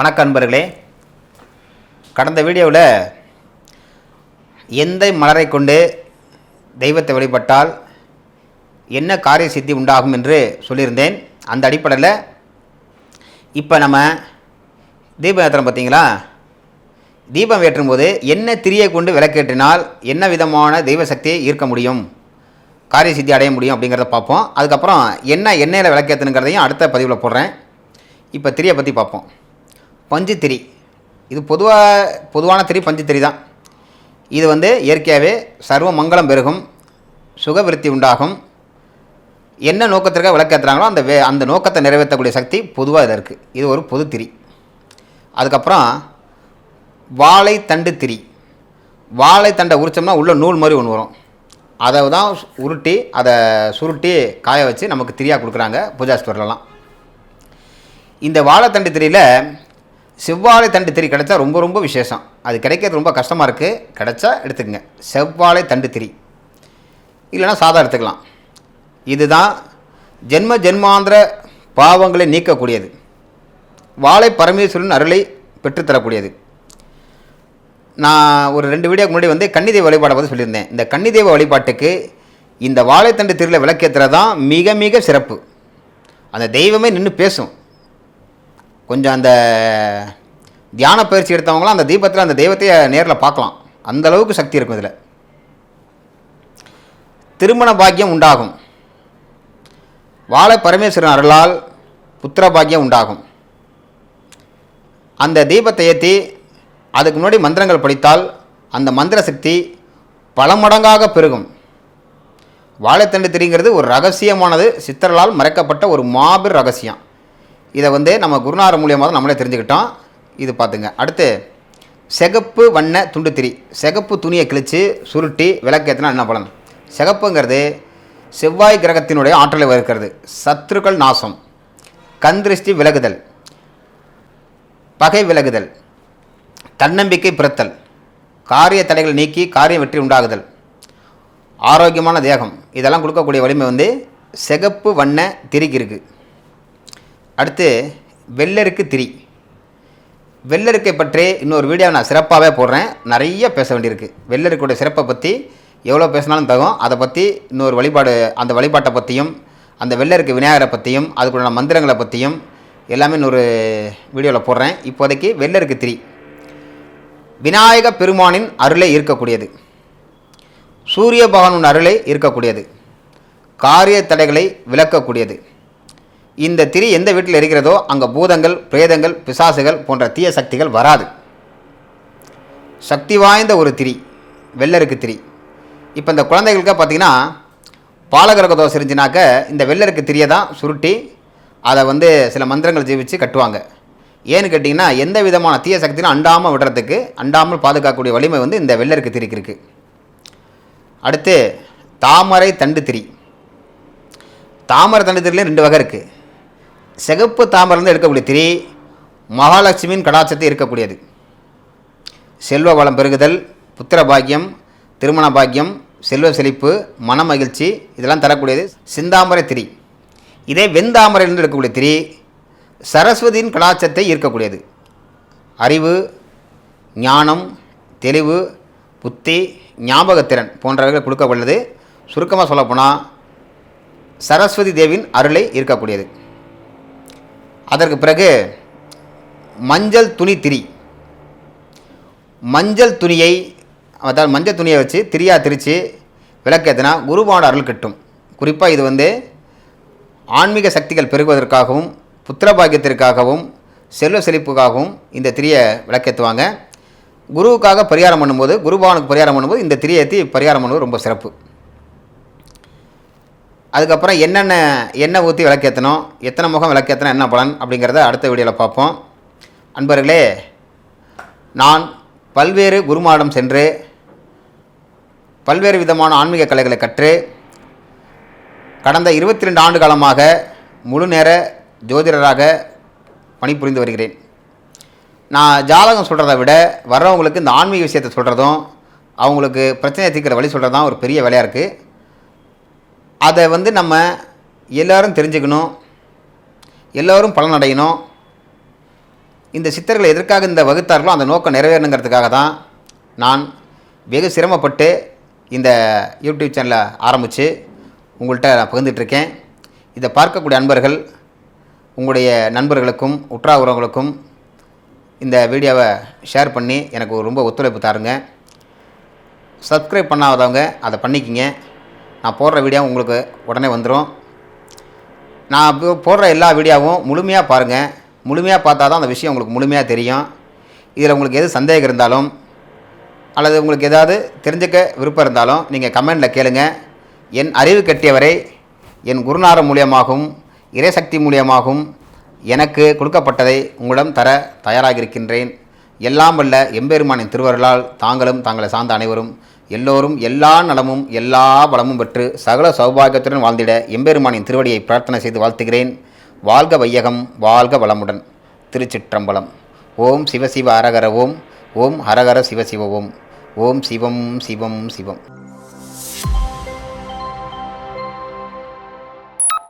வணக்க அன்பர்களே கடந்த வீடியோவில் எந்த மலரை கொண்டு தெய்வத்தை வழிபட்டால் என்ன காரிய சித்தி உண்டாகும் என்று சொல்லியிருந்தேன். அந்த அடிப்படையில் இப்போ நம்ம தீப ஏற்றுறோம் பார்த்தீங்களா? தீபம் ஏற்றும்போது என்ன திரியை கொண்டு விளக்கேற்றினால் என்ன விதமான தெய்வ சக்தியை ஈர்க்க முடியும்? காரிய சித்தி அடைய முடியும் அப்படிங்கிறத பார்ப்போம். அதுக்கப்புறம் என்ன எண்ணெயில் விளக்கேற்றணுங்கிறதையும் அடுத்த பதிவில் போடுறேன். இப்போ திரியை பற்றி பார்ப்போம். பஞ்சு திரி இது பொதுவாக பொதுவான திரி பஞ்சு திரி தான். இது வந்து இயற்கையாகவே சர்வ மங்களம் பெருகும் சுகவிருத்தி உண்டாகும். என்ன நோக்கத்திற்காக விளக்கேற்றுறாங்களோ அந்த வே அந்த நோக்கத்தை நிறைவேற்றக்கூடிய சக்தி பொதுவாக இதில் இருக்குது இது ஒரு பொது திரி. அதுக்கப்புறம் வாழை தண்டு திரி. வாழை தண்டை உரிச்சோம்னா உள்ள நூல் மாதிரி ஒன்று வரும். அதை தான் உருட்டி அதை சுருட்டி காய வச்சு நமக்கு திரியாக கொடுக்குறாங்க பூஜா இந்த வாழைத்தண்டு திரியில் செவ்வாழை தண்டு திரி கிடைச்சா ரொம்ப ரொம்ப விசேஷம். அது கிடைக்கிறது ரொம்ப கஷ்டமாக இருக்குது கிடைச்சா எடுத்துக்கங்க. செவ்வாழை தண்டு திரி. இல்லைன்னா சாதா எடுத்துக்கலாம். இதுதான் ஜென்ம ஜென்மாந்திர பாவங்களை நீக்கக்கூடியது. வாழை பரமேஸ்வரன் அருளை பெற்றுத்தரக்கூடியது நான் ஒரு ரெண்டு வீடியோக்கு முன்னாடி வந்து கன்னிதேவ வழிபாடை பற்றி சொல்லியிருந்தேன். இந்த கன்னிதேவ வழிபாட்டுக்கு இந்த வாழைத்தண்டு திருவிழா விளக்கேற்றுறது தான் மிக மிக சிறப்பு. அந்த தெய்வமே நின்று பேசும். கொஞ்சம் அந்த தியான பயிற்சி எடுத்தவங்களாம் அந்த தீபத்தில் அந்த தெய்வத்தையே நேரில் பார்க்கலாம். அந்த அளவுக்கு சக்தி இருக்கும் இதில். திருமண பாக்கியம் உண்டாகும். வாழை பரமேஸ்வரன் அருளால் புத்திர பாக்கியம் உண்டாகும். அந்த தீபத்தை ஏற்றி அதுக்கு முன்னாடி மந்திரங்கள் படித்தால் அந்த மந்திர சக்தி பல மடங்காக பெருகும். வாழைத்தண்டு திரிங்கிறது ஒரு ரகசியமானது சித்தர்களால் மறைக்கப்பட்ட ஒரு மாபெரும் ரகசியம். இதை வந்து நம்ம குருநாதர் மூலியமாக தான் நம்மளே தெரிஞ்சுக்கிட்டோம். இது பார்த்துங்க. அடுத்து சிகப்பு வண்ண துண்டு திரி. சிகப்பு துணியை கிழித்து சுருட்டி விளக்கேற்றினா என்ன பலன்? சிகப்புங்கிறது செவ்வாய் கிரகத்தினுடைய ஆற்றலை இருக்கிறது சத்துருக்கள் நாசம். கந்திருஷ்டி விலகுதல். பகை விலகுதல். தன்னம்பிக்கை பிறத்தல். காரிய தடைகள் நீக்கி காரிய வெற்றி உண்டாகுதல். ஆரோக்கியமான தேகம். இதெல்லாம் கொடுக்கக்கூடிய வலிமை வந்து சிகப்பு வண்ண திரிக்கு இருக்குது அடுத்து வெள்ளருக்கு திரி. வெள்ளருக்கை பற்றி இன்னொரு வீடியோ நான் சிறப்பாகவே போடுறேன். நிறைய பேச வேண்டியிருக்கு. வெள்ளருக்குடைய சிறப்பை பற்றி எவ்வளோ பேசினாலும் தகும். அதை பற்றி இன்னொரு வழிபாடு அந்த வழிபாட்டை பற்றியும் அந்த வெள்ளருக்கு விநாயகரை பற்றியும் அதுக்குள்ள மந்திரங்களை பற்றியும் எல்லாமே இன்னொரு வீடியோவில் போடுறேன். இப்போதைக்கு வெள்ளருக்கு திரி. விநாயக பெருமானின் அருளை இருக்கக்கூடியது. சூரிய பகவானின் அருளை இருக்கக்கூடியது. காரிய தடைகளை விளக்கக்கூடியது இந்த திரி எந்த வீட்டில் இருக்கிறதோ அங்கே பூதங்கள் பிரேதங்கள் பிசாசுகள் போன்ற தீய சக்திகள் வராது. சக்தி வாய்ந்த ஒரு திரி வெள்ளருக்கு திரி. இப்போ இந்த குழந்தைகளுக்கு பார்த்தீங்கன்னா பாலகிரக தோசை இருந்துச்சுனாக்க இந்த வெள்ளருக்கு திரியை தான் சுருட்டி அதை வந்து சில மந்திரங்கள் ஜீவித்து கட்டுவாங்க. ஏன்னு கேட்டிங்கன்னா எந்த விதமான தீய சக்தியும் அண்டாமல் விடுறதுக்கு அண்டாமல் பாதுகாக்கக்கூடிய வலிமை வந்து இந்த வெள்ளருக்கு திரிக்கு இருக்குது அடுத்து தாமரை தண்டு திரி. தாமரை தண்டு திரிலையும் ரெண்டு வகை இருக்குது சிகப்பு தாமரைலேருந்து எடுக்கக்கூடிய திரி மகாலட்சுமியின் கடாட்சத்தை இருக்கக்கூடியது செல்வ வளம் பெருகுதல் புத்திர பாக்கியம் திருமண பாக்கியம் செல்வ செழிப்பு மன மகிழ்ச்சி இதெல்லாம் தரக்கூடியது சிந்தாமரை திரி. இதே வெந்தாமரையிலிருந்து எடுக்கக்கூடிய திரி சரஸ்வதியின் கடாட்சத்தை ஈர்க்கக்கூடியது. அறிவு ஞானம் தெளிவு புத்தி ஞாபகத்திறன் போன்றவைகள் கொடுக்கப்படுவது சுருக்கமாக சொல்லப்போனால் சரஸ்வதி தேவியின் அருளை ஈர்க்கக்கூடியது. அதற்கு பிறகு மஞ்சள் துணி திரி. மஞ்சள் துணியை அதாவது மஞ்சள் துணியை வச்சு திரியா திரித்து விளக்கேற்றினா குருவான அருள் கிட்டும். குறிப்பாக இது வந்து ஆன்மீக சக்திகள் பெருகுவதற்காகவும் புத்திரபாகியத்திற்காகவும் செல்வ செழிப்புக்காகவும் இந்த திரியை விளக்கேற்றுவாங்க குருவுக்காக பரிகாரம் பண்ணும்போது குருபவனுக்கு பரிகாரம் பண்ணும்போது இந்த திரியை ஏற்றி பரிகாரம் பண்ணுவது ரொம்ப சிறப்பு. அதுக்கப்புறம் என்னென்ன எண்ணெய் ஊற்றி விளக்கேற்றணும் எத்தனை முகம் விளக்கேற்றணும் என்ன பலன் அப்படிங்கிறத அடுத்த வீடியோவில் பார்ப்போம். அன்பர்களே நான் பல்வேறு குருமாடம் சென்று பல்வேறு விதமான ஆன்மீக கலைகளை கற்று கடந்த இருபத்தி ரெண்டு ஆண்டு காலமாக முழு நேர ஜோதிடராக பணிபுரிந்து வருகிறேன். நான் ஜாதகம் சொல்கிறத விட வர்றவங்களுக்கு இந்த ஆன்மீக விஷயத்தை சொல்கிறதும் அவங்களுக்கு பிரச்சனையை தீர்க்கிற வழி சொல்கிறது தான் ஒரு பெரிய வேலையாக இருக்குது அதை வந்து நம்ம எல்லோரும் தெரிஞ்சுக்கணும் எல்லோரும் பலனடையணும். இந்த சித்தர்கள் எதற்காக இந்த வகுத்தார்களோ அந்த நோக்கம் நிறைவேறணுங்கிறதுக்காக தான் நான் வெகு சிரமப்பட்டு இந்த யூடியூப் சேனலை ஆரம்பித்து உங்கள்கிட்ட நான் பகிர்ந்துட்டுருக்கேன் இதை பார்க்கக்கூடிய அன்பர்கள் உங்களுடைய நண்பர்களுக்கும் உற்றா உறவுகளுக்கும் இந்த வீடியோவை ஷேர் பண்ணி எனக்கு ரொம்ப ஒத்துழைப்பு தாருங்க. சப்ஸ்கிரைப் பண்ணாதவங்க அதை பண்ணிக்கிங்க. நான் போடுற வீடியோ உங்களுக்கு உடனே வந்துடும் நான் போடுற எல்லா வீடியோவும் முழுமையாக பாருங்கள் முழுமையாக பார்த்தா தான் அந்த விஷயம் உங்களுக்கு முழுமையாக தெரியும். இதில் உங்களுக்கு எது சந்தேகம் இருந்தாலும் அல்லது உங்களுக்கு ஏதாவது தெரிஞ்சுக்க விருப்பம் இருந்தாலும் நீங்கள் கமெண்டில் கேளுங்க. என் அறிவு கட்டியவரை என் குருநாரம் மூலியமாகவும் இறைசக்தி மூலியமாகவும் எனக்கு கொடுக்கப்பட்டதை உங்களிடம் தர தயாராக இருக்கின்றேன். எல்லாம் வல்ல எம்பெருமானின் திருவருளால் தாங்களும் தாங்களை சார்ந்த அனைவரும் எல்லோரும் எல்லா நலமும் எல்லா வளமும் பெற்று சகல சௌபாகியத்துடன் வாழ்ந்திட எம்பெருமானின் திருவடியை பிரார்த்தனை செய்து வாழ்த்துகிறேன். வாழ்க வையகம் வாழ்க வளமுடன். திருச்சிற்றம்பலம். ஓம் சிவசிவ அரகர ஓம் ஓம் ஹரஹர சிவசிவ ஓம். ஓம் சிவம் சிவம் சிவம்.